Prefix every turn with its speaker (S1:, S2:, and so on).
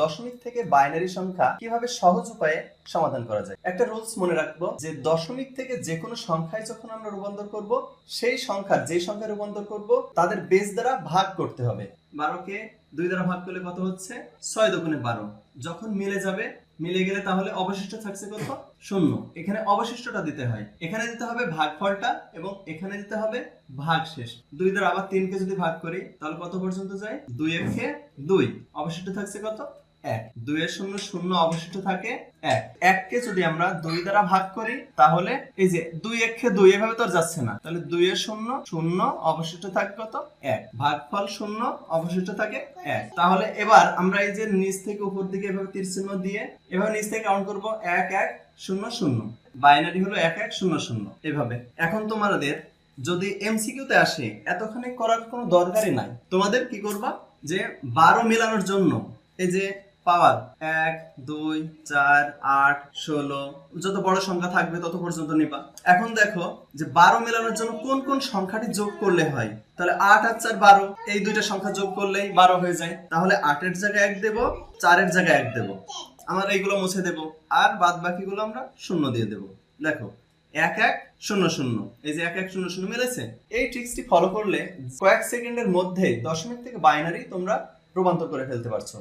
S1: দশমিক থেকে বাইনারি সংখ্যা কীভাবে সহজ উপায়ে সমাধান করা যায়? একটা রুলস মনে রাখব যে দশমিক থেকে যে কোনো সংখ্যায় যখন আমরা রূপান্তর করব, সেই সংখ্যার যে সংখ্যা রূপান্তর করব, তাদের বেস দ্বারা ভাগ করতে হবে। বারোকে দুই দ্বারা ভাগ করলে কত হচ্ছে? ছয় দোকানে বারো। যখন মিলে যাবে, মিলে গেলে তাহলে অবশিষ্ট থাকছে কত? শূন্য। এখানে অবশিষ্টটা দিতে হয়। এখানে দিতে হবে ভাগফলটা এবং এখানে দিতে হবে ভাগ শেষ দুই দ্বারা আবার তিনকে যদি ভাগ করি, তাহলে কত পর্যন্ত যায়? দুই একে দুই। অবশিষ্ট থাকছে কত? এক। দুইয়ের শূন্য শূন্য অবশিষ্ট থাকে এক। এককে যদি আমরা দুই দ্বারা ভাগ করি, তাহলে এই যে দুই একে দুই এভাবে তো যাচ্ছে না। তাহলে দুইয়ের শূন্য শূন্য অবশিষ্ট থাকে কত? এক। ভাগফল শূন্য অবশিষ্ট থাকে এক। তাহলে এবার আমরা এই যে নিচ থেকে উপর দিকে এভাবে তীর চিহ্ন দিয়ে এভাবে নিচ থেকে কাউন্ট করব। এক এক, শূন্য শূন্য। বাইনারি হলো এক এক, শূন্য শূন্য। এভাবে। এখন তোমাদের যদি এমসিকিউতে আসে, এতখানি করার কোনো দরকারই নাই। তোমাদের কি করবা? যে বারো মেলানোর জন্য এই যে পাওয়ার এক, দুই, চার, আট, ষোলো। যত বড় সংখ্যা থাকবে, তত পর্যন্ত নিবা। এখন দেখো যে বারো মেলানোর জন্য কোন কোন সংখ্যাটি যোগ করলে হয়? তাহলে আট আর চার বারো, এই দুইটা সংখ্যা যোগ করলেই বারো হয়ে যায়। তাহলে আটের জায়গায় এক দেবো, চারের জায়গায় এক দেবো। আমরা এইগুলো মুছে দেব, আর বাদ বাকিগুলো আমরা শূন্য দিয়ে দেব। দেখো, এক এক, শূন্য শূন্য। এই যে এক এক, শূন্য শূন্য মিলেছে? এই ট্রিক্সটি ফলো করলে কয়েক সেকেন্ডের মধ্যে দশমিক থেকে বাইনারি তোমরা রূপান্তর করে ফেলতে পারছ।